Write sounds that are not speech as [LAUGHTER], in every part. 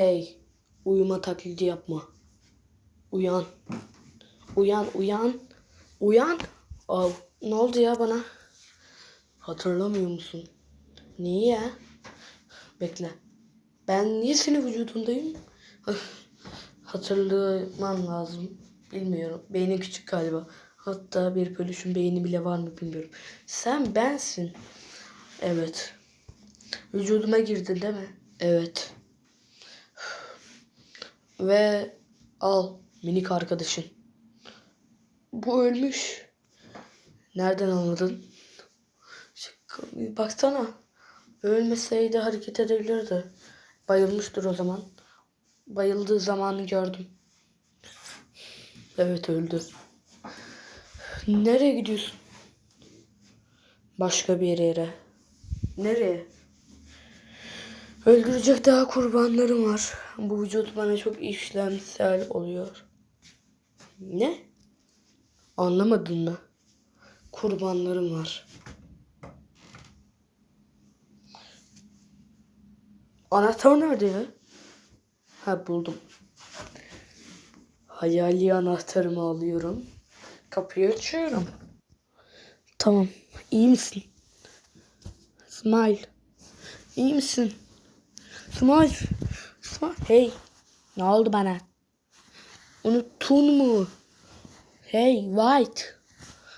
Hey, uyuma taklidi yapma. Uyan. Uyan, uyan. Uyan. Av, ne oldu ya bana? Hatırlamıyor musun? Neyi ya? Bekle. Ben niye senin vücudundayım? [LAUGHS] Hatırlamam lazım. Bilmiyorum. Beynin küçük galiba. Hatta bir bölüşün beyni bile var mı bilmiyorum. Sen bensin. Evet. Vücuduma girdin değil mi? Evet. Ve al minik arkadaşın. Bu ölmüş. Nereden anladın? Baksana. Ölmeseydi hareket edebilirdi. Bayılmıştır o zaman. Bayıldığı zamanı gördüm. Evet öldü. Nereye gidiyorsun? Başka bir yere. Nereye? Öldürecek daha kurbanlarım var. Bu vücut bana çok işlemsel oluyor. Ne? Anlamadın mı? Kurbanlarım var. Anahtar nerede ya? Ha buldum. Hayali anahtarımı alıyorum. Kapıyı açıyorum. Tamam. İyi misin? Smile. İyi misin? Smile. Smile. Hey. Ne oldu bana? Unuttun mu? Hey White.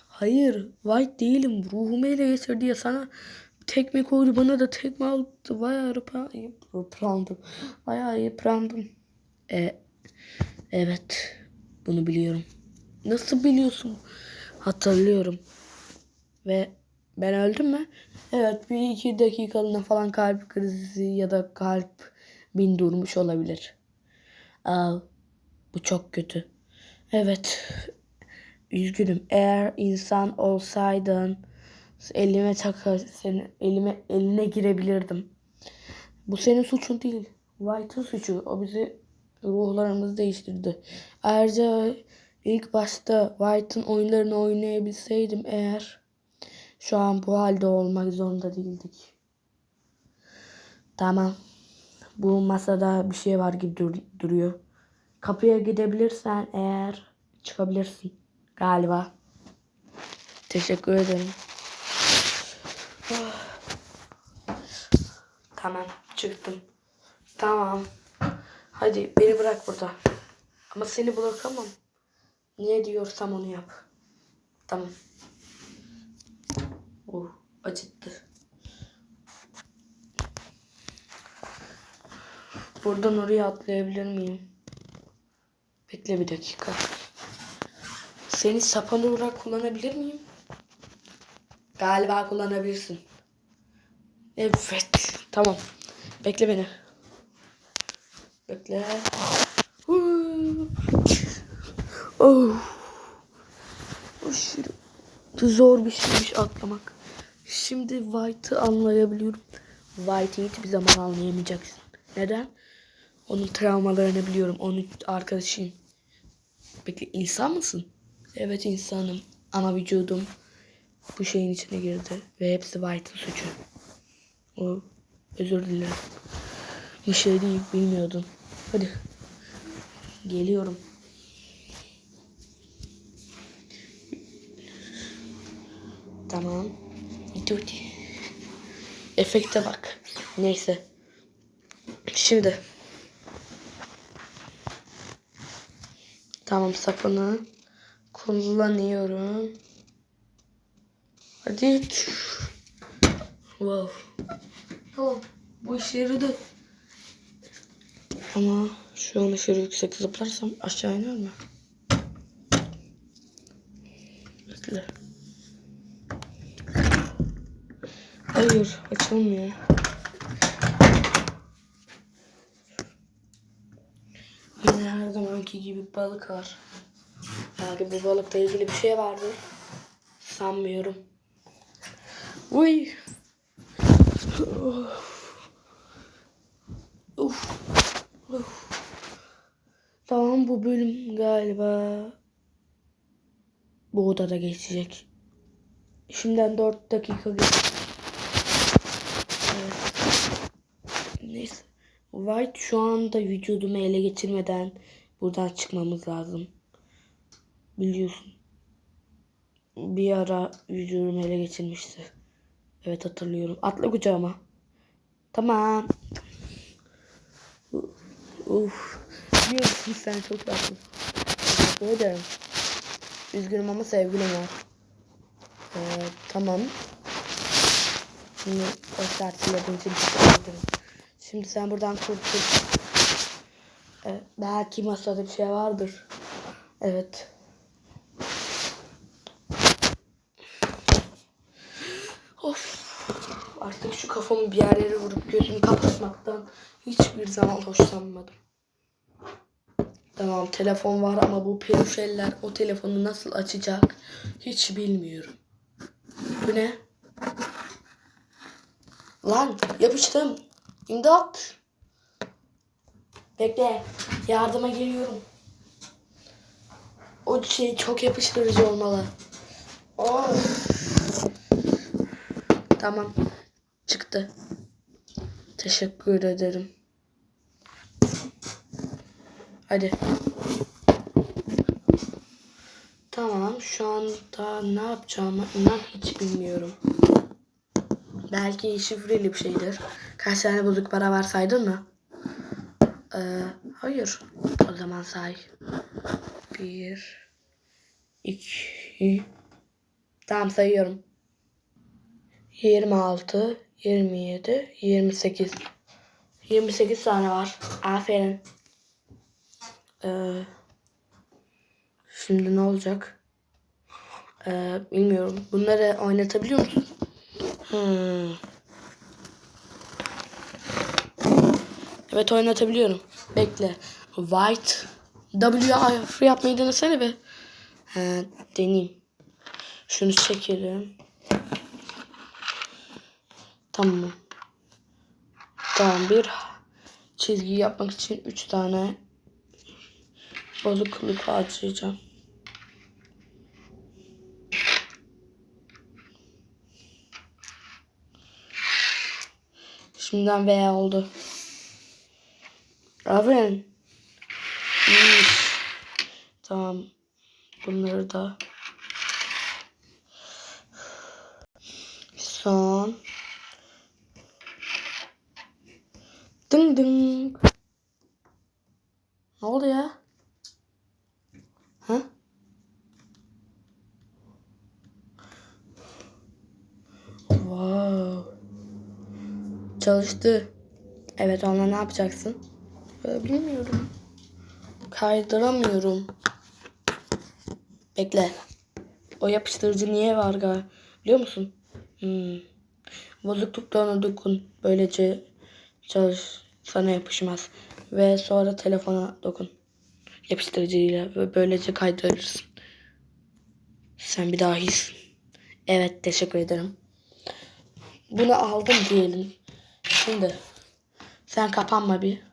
Hayır White değilim. Ruhumu ele getirdi ya sana tekme koydu bana da tekme aldı. Bayağı yıpra- yıprandım. Bayağı yıprandım. E, evet. Bunu biliyorum. Nasıl biliyorsun? Hatırlıyorum. Ve ben öldüm mü? Evet bir iki dakikalığına falan kalp krizi ya da kalp bin durmuş olabilir. Aa, bu çok kötü. Evet. Üzgünüm. Eğer insan olsaydın elime takar seni elime eline girebilirdim. Bu senin suçun değil. White'ın suçu. O bizi ruhlarımızı değiştirdi. Ayrıca ilk başta White'ın oyunlarını oynayabilseydim eğer şu an bu halde olmak zorunda değildik. Tamam. Bu masada bir şey var gibi dur- duruyor. Kapıya gidebilirsen eğer çıkabilirsin. Galiba. Teşekkür ederim. Tamam çıktım. Tamam. Hadi beni bırak burada. Ama seni bırakamam. Ne diyorsam onu yap. Tamam. Oh acıttı. Buradan oraya atlayabilir miyim? Bekle bir dakika. Seni sapan olarak kullanabilir miyim? Galiba kullanabilirsin. Evet. Tamam. Bekle beni. Bekle. Oh. Aşırı zor bir şeymiş atlamak. Şimdi White'ı anlayabiliyorum. White'ı hiçbir zaman anlayamayacaksın. Neden? Onun travmalarını biliyorum. Onun arkadaşıyım. Peki insan mısın? Evet insanım. Ama vücudum bu şeyin içine girdi. Ve hepsi White'ın suçu. O özür dilerim. Bir şey değil bilmiyordum. Hadi. Geliyorum. Tamam. Dur. Efekte bak. Neyse. Şimdi. Tamam sapını kullanıyorum. Hadi. Wow. Tamam. Bu işe yaradı. Ama şu an aşırı yüksek zıplarsam aşağı iner mi? Bekle. Hayır açılmıyor. Yine her zamanki gibi balık var. Belki bu balıkla ilgili bir şey vardı. Sanmıyorum. Uy. Uf. Uf. Tamam bu bölüm galiba bu odada geçecek. Şimdiden 4 dakika geç. Evet. Neyse. White şu anda vücudumu ele geçirmeden buradan çıkmamız lazım. Biliyorsun. Bir ara vücudumu ele geçirmişti. Evet hatırlıyorum. Atla kucağıma. Tamam. Uf. Biliyorsun sen çok tatlısın. Teşekkür ederim. Üzgünüm ama sevgilim var. Ee, tamam. Şimdi o sertilerin için teşekkür. Şimdi sen buradan kurtul. Ee, belki masada bir şey vardır. Evet. Of. Artık şu kafamı bir yerlere vurup gözümü kapatmaktan hiçbir zaman hoşlanmadım. Tamam telefon var ama bu peluş eller o telefonu nasıl açacak hiç bilmiyorum. Bu ne? Lan yapıştım. İmdat. Bekle. Yardıma geliyorum. O şey çok yapıştırıcı olmalı. Of. Tamam. Çıktı. Teşekkür ederim. Hadi. Tamam. Şu anda ne yapacağımı inan hiç bilmiyorum. Belki şifreli bir şeydir. Kaç tane bozuk para var saydın mı? Ee, hayır. O zaman say. Bir. iki. Tamam sayıyorum. 26, 27, 28. 28 tane var. Aferin. Ee, şimdi ne olacak? Ee, bilmiyorum. Bunları oynatabiliyor musun? Hmm. Evet oynatabiliyorum. Bekle. White. W free yapmayı denesene be. He, deneyeyim. Şunu çekelim. Tamam. Tamam bir çizgi yapmak için 3 tane balıklık harcayacağım. Şimdiden veya oldu. Aferin. İyi. Tamam. Bunları da son Ding ding. Ne oldu ya? Ha? Wow. Çalıştı. Evet onunla ne yapacaksın? Bilmiyorum. Kaydıramıyorum. Bekle. O yapıştırıcı niye var galiba? Biliyor musun? Hmm. Bozukluklarına dokun. Böylece çalış sana yapışmaz. Ve sonra telefona dokun. Yapıştırıcıyla ve böylece kaydırırsın. Sen bir dahisin. Evet teşekkür ederim. Bunu aldım diyelim. Şimdi sen kapanma bir.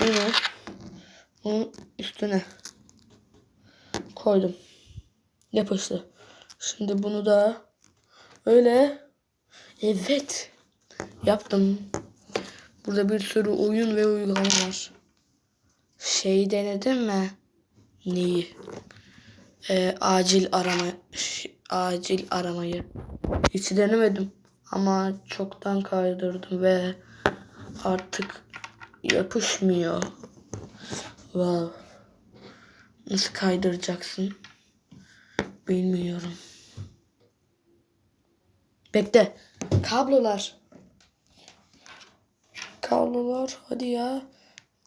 Bunu bunun üstüne koydum. Yapıştı. Şimdi bunu da öyle evet yaptım. Burada bir sürü oyun ve uygulama var. Şey denedin mi? Neyi? Ee, acil arama acil aramayı. Hiç denemedim ama çoktan kaydırdım ve artık yapışmıyor. Wow. Nasıl kaydıracaksın? Bilmiyorum. Bekle. Kablolar. Kablolar. Hadi ya.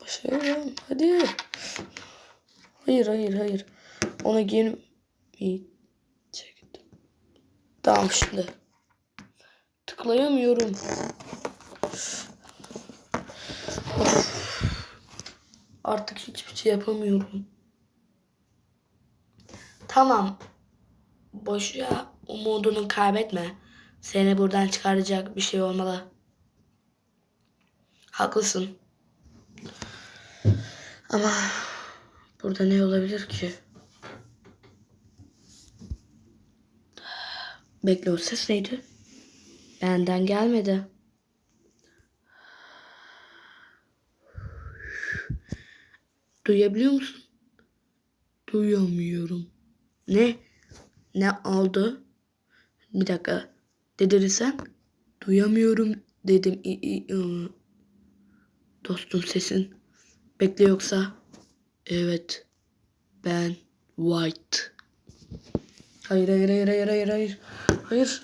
Başarıyorum. Hadi. Hayır hayır hayır. Ona girmeyecektim. Tamam şimdi. Tıklayamıyorum. Artık hiçbir şey yapamıyorum. Tamam. Boşuna umudunu kaybetme. Seni buradan çıkaracak bir şey olmalı. Haklısın. Ama burada ne olabilir ki? Bekle o ses neydi? Benden gelmedi. Duyabiliyor musun? Duyamıyorum. Ne? Ne oldu? Bir dakika. Dedin sen? Duyamıyorum dedim. Dostum sesin. Bekle yoksa. Evet. Ben White. Hayır hayır hayır hayır hayır hayır. Hayır.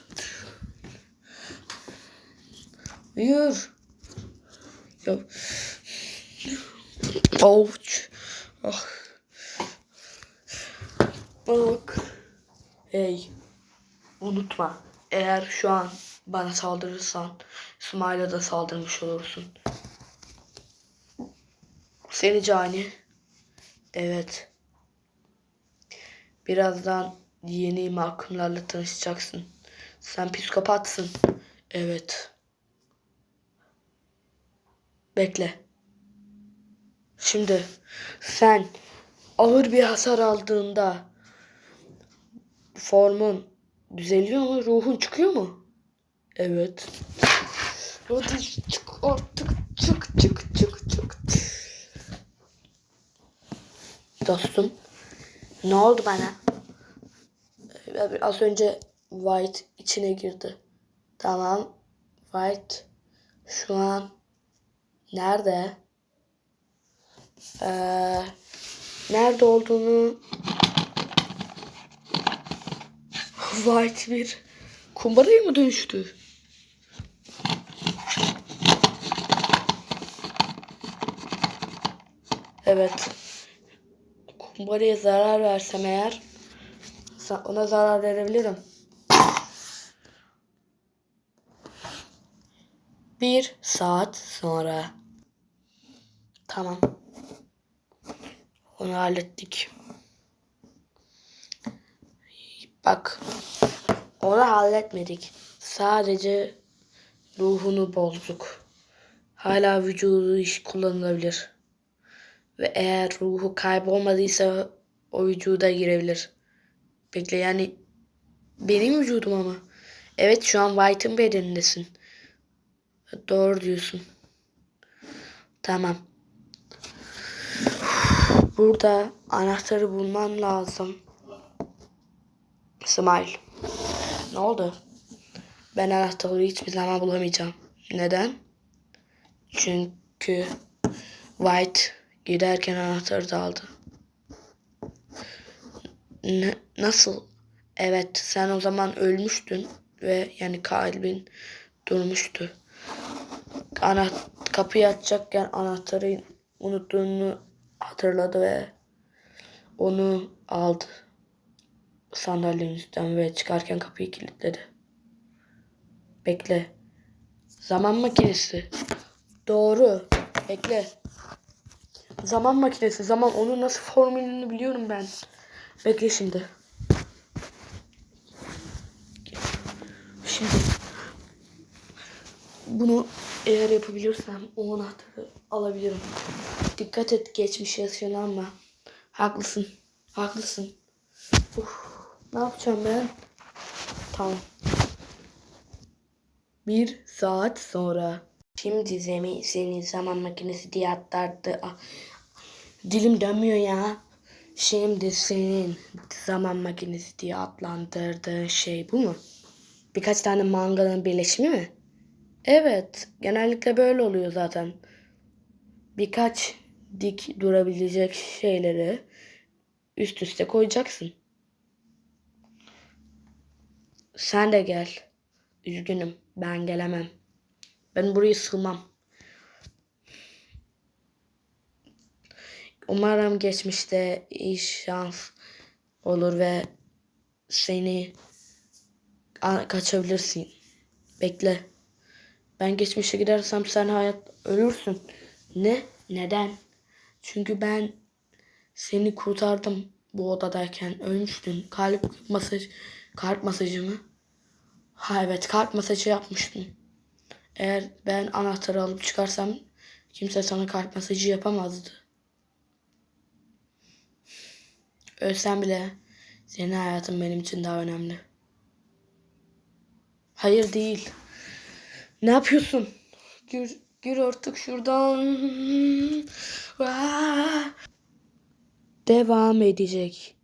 Hayır. Ya. Ouch. Ah. Bak. Hey. Unutma. Eğer şu an bana saldırırsan İsmail'e de saldırmış olursun. Seni cani. Evet. Birazdan yeni mahkumlarla tanışacaksın. Sen psikopatsın. Evet. Bekle. Şimdi sen ağır bir hasar aldığında formun düzeliyor mu? Ruhun çıkıyor mu? Evet. Hadi çık artık çık çık çık çık. Dostum ne oldu bana? Az önce White içine girdi. Tamam. White şu an nerede? Ee, nerede olduğunu White bir kumbaraya mı dönüştü? Evet. Kumbaraya zarar versem eğer ona zarar verebilirim. Bir saat sonra. Tamam. Onu hallettik. Bak. Onu halletmedik. Sadece ruhunu bozduk. Hala vücudu iş kullanılabilir. Ve eğer ruhu kaybolmadıysa o vücuda girebilir. Bekle yani benim vücudum ama. Evet şu an White'ın bedenindesin. Doğru diyorsun. Tamam. Burada anahtarı bulman lazım. Smile. Ne oldu? Ben anahtarı hiçbir zaman bulamayacağım. Neden? Çünkü White giderken anahtarı da aldı. Ne, nasıl? Evet sen o zaman ölmüştün ve yani kalbin durmuştu. Ana, kapıyı açacakken anahtarı unuttuğunu hatırladı ve onu aldı sandalyenin üstten ve çıkarken kapıyı kilitledi. Bekle. Zaman makinesi. Doğru. Bekle. Zaman makinesi. Zaman onun nasıl formülünü biliyorum ben. Bekle şimdi. Şimdi bunu eğer yapabilirsem o anahtarı alabilirim. Dikkat et geçmiş yaşananma. Haklısın. Haklısın. Uf, ne yapacağım ben? Tamam. Bir saat sonra. Şimdi Zemi seni zaman makinesi diye atlardı. Ah, Dilim dönmüyor ya. Şimdi senin zaman makinesi diye adlandırdığın şey bu mu? Birkaç tane manganın birleşimi mi? Evet. Genellikle böyle oluyor zaten. Birkaç dik durabilecek şeyleri üst üste koyacaksın. Sen de gel. Üzgünüm. Ben gelemem. Ben buraya sığmam. Umarım geçmişte iyi şans olur ve seni kaçabilirsin. Bekle. Ben geçmişe gidersem sen hayat ölürsün. Ne? Neden? Çünkü ben seni kurtardım bu odadayken ölmüştün. Kalp masaj kalp masajı mı? Ha evet kalp masajı yapmıştın. Eğer ben anahtarı alıp çıkarsam kimse sana kalp masajı yapamazdı. Ölsem bile senin hayatın benim için daha önemli. Hayır değil. Ne yapıyorsun? Gir, gir artık şuradan. Aa! devam edecek.